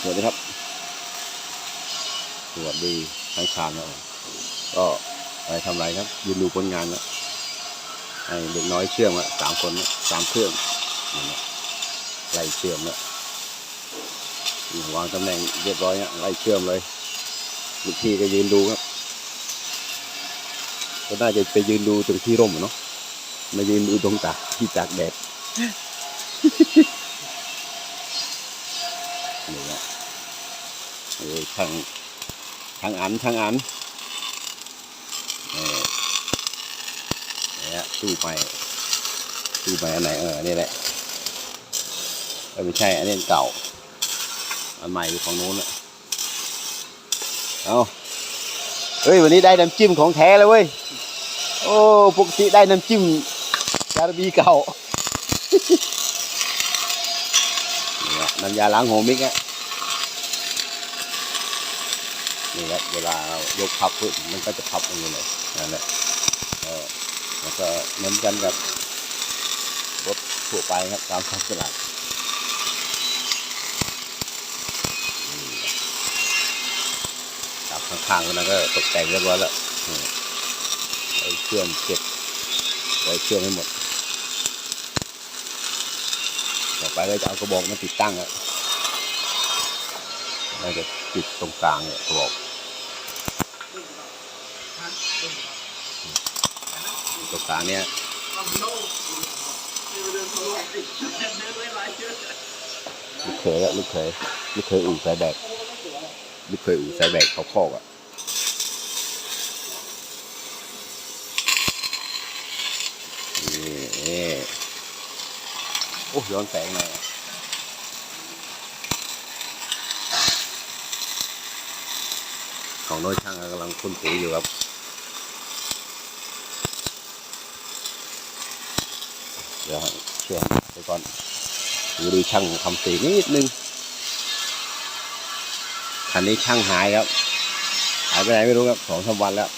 สวัสดีครับ สวัสดีทั้งชามนะก็ไปทำไรครับยืนดูผลงานแล้วไอ้เด็กน้อยเชื่อมอะสามคนนะสามเครื่องนี่นะไล่เชื่อมล้วนี่วางตำแหน่งเรียบร้อยอะไล่เชื่อมเลยลูกพี่ก็ยืนดูครับก็น่าจะไปยืนดูตรงที่ร่มอเนาะมายืนดูตรงตากที่ตากแดด นี่แหละเออ ทางทางอันทางอันเนี่ยตู้ไปตู้ไปอันไหนเออนี่แหละไม่ใช่อันนี้เก่าอันใหม่อยู่ของนู้นอะเอาเฮ้ยวันนี้ได้น้ำจิ้มของแท้เลยเว้ยโอ้ปกติได้น้ำจิ้มการบีเก่าน้ำยาล้างหัวมิกอะ นี่ครับเวลาเรายกพับขึ้นมันก็จะพับอย่างนี้เลยนั่นแหละเออแล้วก็เหมือนกันกับรถทั่วไปครับตามท้องตลาดนี่จับข้างๆแล้วก็ตกแต่งเรียบร้อยแล้วไอ้เครื่องเก็บไว้เครื่องให้หมด ต่อไปก็จะเอากระบอกมาติดตั้งอะเราจะติดตรงกลางเนี่ยกระบอก ตรงกลางเนี่ยลูกเขยอะลูกเขยลูกเขยอู่สายแบกลูกเขยอู่สายแบกเขาคอกอะนี่โอ้ย้อนแสงหน่อยของน้อยช่างกำลังคุ้นปุ๋ยอยู่ครับ เดี๋ยวเชื่อมไปก่อนดูดูช่างทำสีนิดนึงคันนี้ช่างหายครับ หายไปไหนไม่รู้ครับสองสามวันแล้ว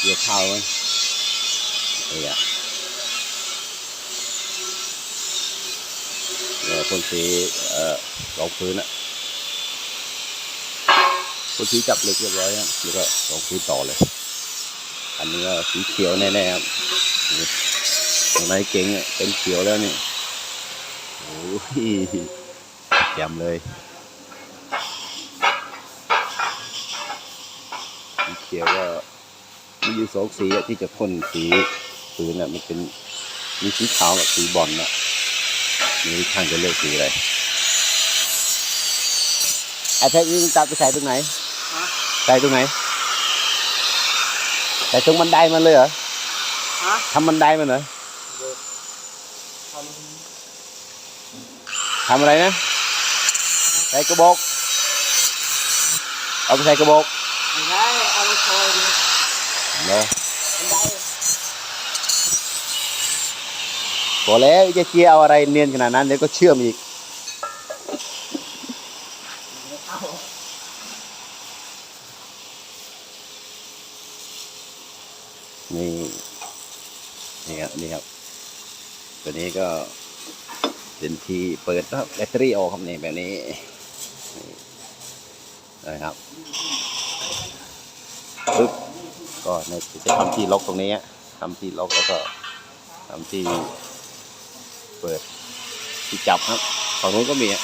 เกี่ยวข้าวไหมนี่อะเดี๋ยวคนสีเอ่อรองพื้นอะคนสีจับเหล็กเรียบร้อยครับแล้วก็รองพื้นต่อเลย อันนี้ก็สีเขียวแน่ๆครับ นี่ตรเก๋งอะเป็นเขียวแล้วนี่โอ้ยแจ่มเลยเขียวก็มีอยู่สองสีที่จะพ่นสีพื้นอะมันเป็นมีสีขาวกับสีบอลอะนี่ช่างจะเลือกสีอะไรไอ้แท็กนี่ตัดไปใส่ตรงไหนใส่ตรงไหนใส่ตรงบันไดมันเลยเหรอ ฮะทำบันไดมันเหรอททำอะไรนะใส่กระบอกเอาไปใส่กระบอกำไม่ได้เอาไปโชยดิเนาะมันได้พอแล้วจะเจียเอาอะไรเนียนขนาดนั้นเดี๋ยวก็เชื่อมอีกเอานี่ นี่ครับนี่ครับตัวนี้ก็เป็นที่เปิดนะครับแบตเตอรี่ออกครับนี่แบบนี้นะครับปึ๊บก็ในจะทำที่ล็อกตรงนี้อะทำที่ล็อกแล้วก็ทำที่เปิดที่จับครับฝั่งนู้นก็มีอะ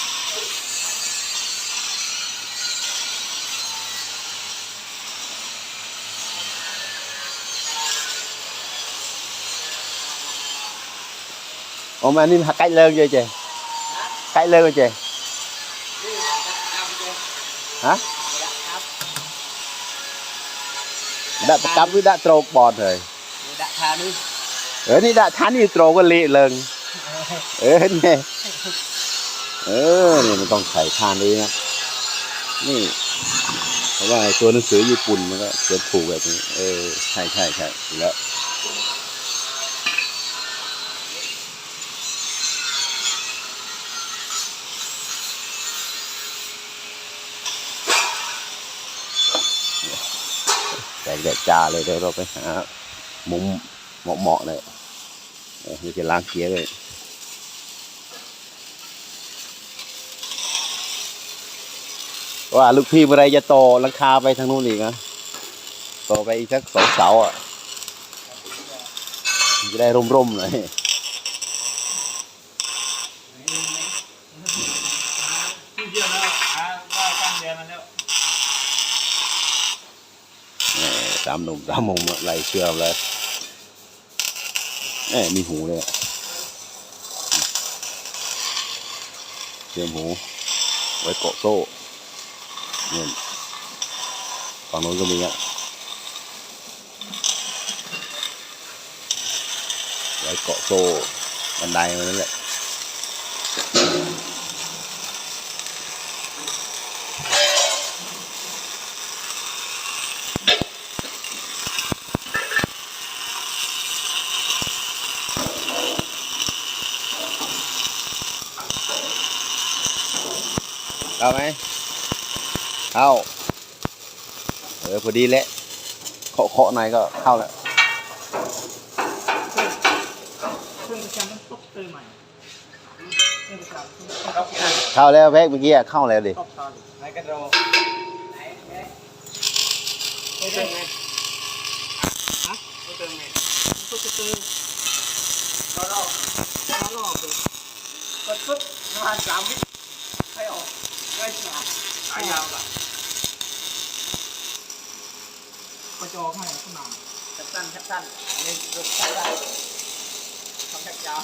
Ồ mà anh cách lơn chưa chị? Cách lơn rồi chị? นี่ดักทำเลย Hả? ดักท Đã cắm với đã trâu bọt rồi ำนี่ดักทานี่ Ở đây đã thán như trâu có lị lơn Ở nè Ờ, này mình ต้องใส่ทานนี้นะนี่เพราะว่าไอ้ตัวหนังสือญี่ปุ่นมันก็เขียนถูกแบบนี้ เออ ใช่ใช่ใช่ถูกแล้ว ดดจ้าเลยเดี๋ยวเราไปหามุมเหมาะๆเลยนี่จะล้างเกียร์เลยว่าลูกพี่เมื่อไรจะโตลังคาไปทางนู้นอีกนะโตไปอีกสักสองเสาอะจะได้ร่มๆหน่อยามหนุ่มสามมุมไหลเชื่อมเลยเอ้มีหูเลยเชื่อมหู ไว้เกาะโซ่เนี่ยฝั่งโน้นก็มีอะไว้เกาะโซ่บันไดมันนั่นแหละ เข้าไหมเข้าเออพอดีแหละเคาะเคาะในก็เข้าแล้วเครื่องประจำต้องตกเตยใหม่เครื่องประจำต้องตกเข้าแล้วแพ็กเมื่อกี้เข้าแล้วดิตกตอนไหนกันโรไหนไหนไม่เติมไงฮะไม่เติมไงตกเตยก็รอบล้อรอบเลยกดปุ๊บประมาณสามวิให้ออก สามสายยาวละกระจอกให้ขนาดชัดสั้นชัดสั้นอันนี้กดชัดสั้นทำชัดยาว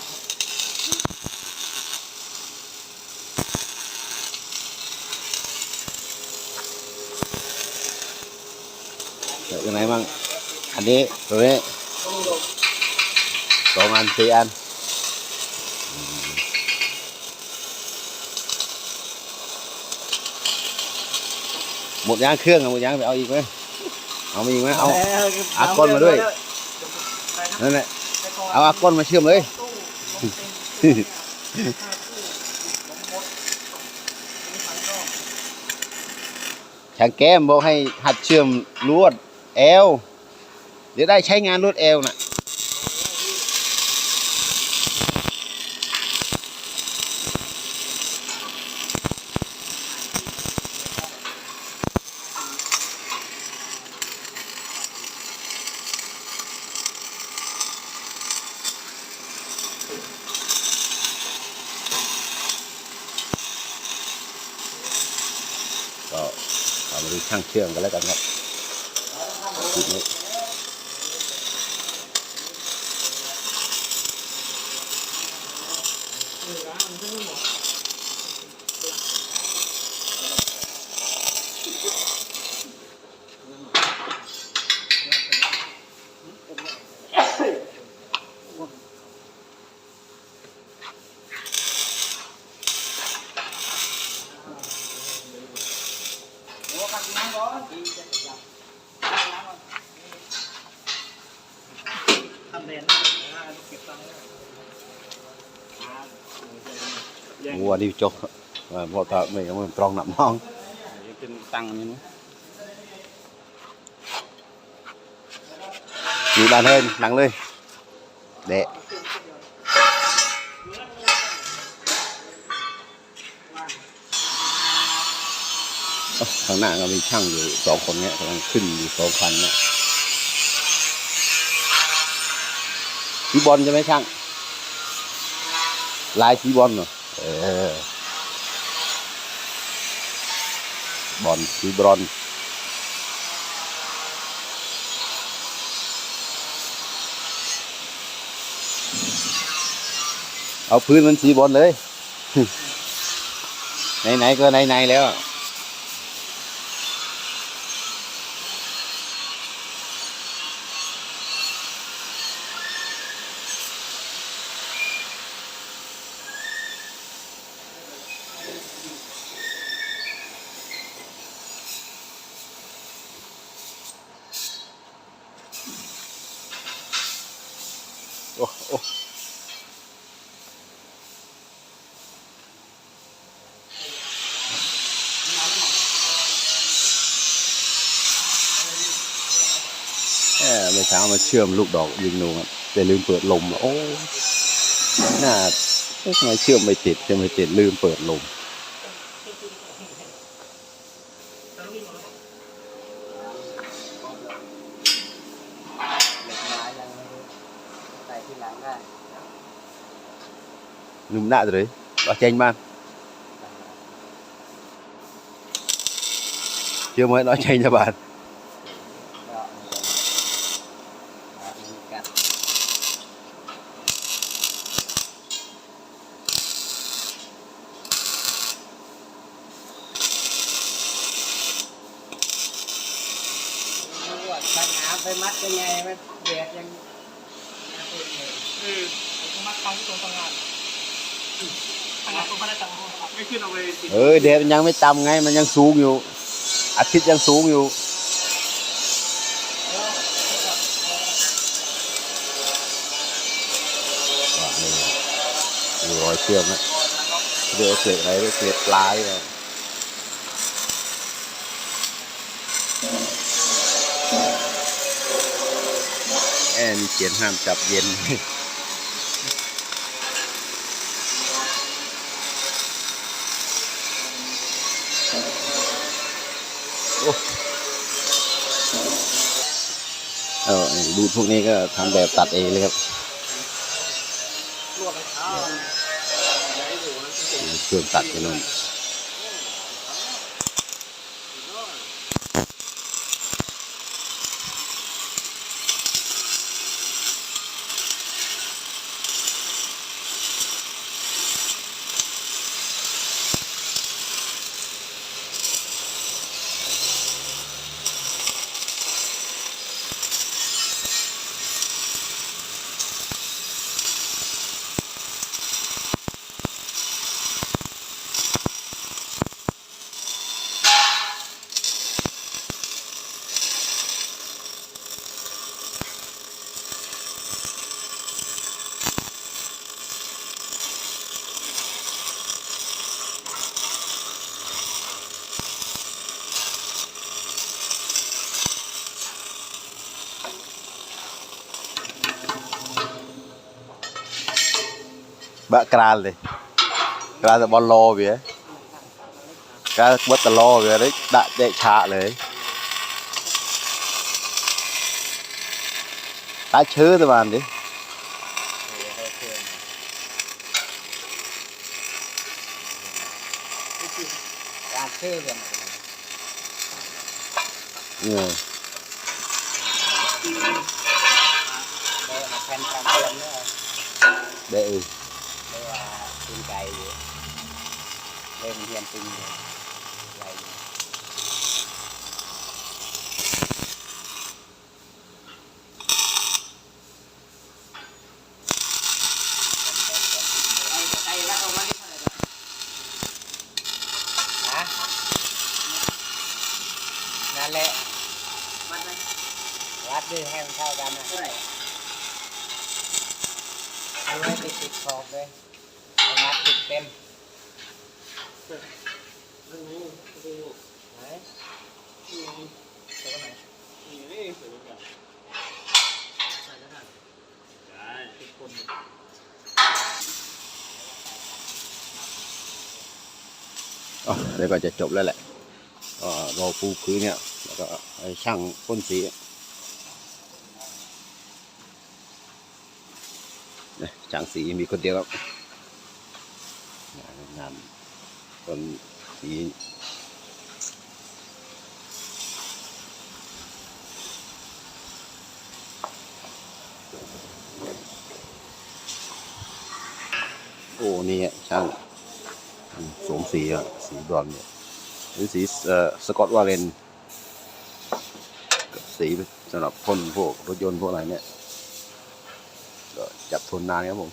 เดี๋ยวยังไงบ้างอันนี้ตัวนี้สองอันสี่อัน หมดยางเครื่องอะหมดยางไปเอาอีกไหมเอามาอีกไหมเอาอาก้อนมาด้วยนั่นแหละเอาอากก้อนมาเชื่อมเลยช่างแก้มบอกให้หัดเชื่อมลวดแอลเดี๋ยวได้ใช้งานลวดแอลน่ะ ช่างเชื่อมกันแล้วกันครับจุดนี้ วัวดิวจกว่าพอตาไม่ยังมันตรองหนับน้องเป็นตังนี่นู้มีบานเฮินหนังเลยเดะข้างหน้าก็มีช่างอยู่สองคนเนี้ยกำลังขึ้นอยู่สองคันเนี่ย สีบอลใช่ไหมช่าง ลายสีบอลเหรอเออบอลสีบรอนเอาพื้นมันสีบอลเลย ไหนๆก็ไหนๆแล้ว เช้ามาเชื่อมลูกดอกยิงนูครับแต่ลืมเปิดลมโอ้น่าทำไมเชื่อมไม่ติดเชื่อมไม่ติดลืมเปิดลมนุ่มหน้าตัวเลยว่าเจงมาก chưa mới nói chuyện cho bạn เออแดดมันยังไม่ต่ำไง มันยังสูงอยู่ อาทิตย์ยังสูงอยู่ ดูรอยเชือกนะเดี๋ยวเกล็ดอะไรเกล็ดปลายเลยแอนเขียนห้ามจับเย็น ราลจะบอลโลเวียกราลบัตตะโลเวียได้ดะเดะชาเลยตาเชื้อตัวมันดิการชื่อเรื่องเนี่ยเดินมาแทนการเตือนเนี่ยเดะอือ เรียกว่าตีนไก่อยู่เล่ นั่นแหละวัดไหมวัดด้วยให้มันเท่ากันนะเอาไว้ติดติดขอบเลยเอามัดติดเต็ม นั่นนี่ดูไหนนี่ตัวไหนนี่สวยแบบใช่ได้ใช่ทุกคนอ๋อเดี๋ยวก็จะจบแล้วแหละก็รอปูพื้นเนี่ย แล้วก็ช่างพ่นสีนี่ช่างสีมีคนเดียวครับงานงานต้น สีโอ้นี่ช่างสวมสีอะ สีบรอนเนี่ยหรือสีเอ่อสกอตวาเลนกับสีสำหรับพ่นพวกรถยนต์พวกอะไรเนี่ยก็จับทนนานครับผม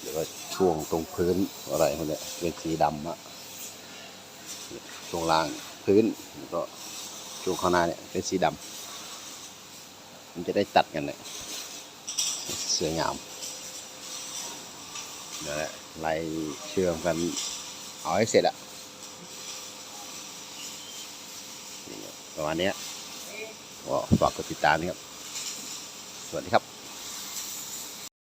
เดี๋ยวก็ ช่วงตรงพื้นอะไรพวกนี้เป็นสีดำอะเนี่ยช่วงล่างพื้นแล้วก็ช่วงข้างหน้าเนี่ยเป็นสีดำมันจะได้ตัดกันเนี่ยสวยงามเดี๋ยวแหละไล่เชื่อมกันเอาให้เสร็จอะประมาณนี้ก็ฝากกดติดตามนะครับ สวัสดีครับ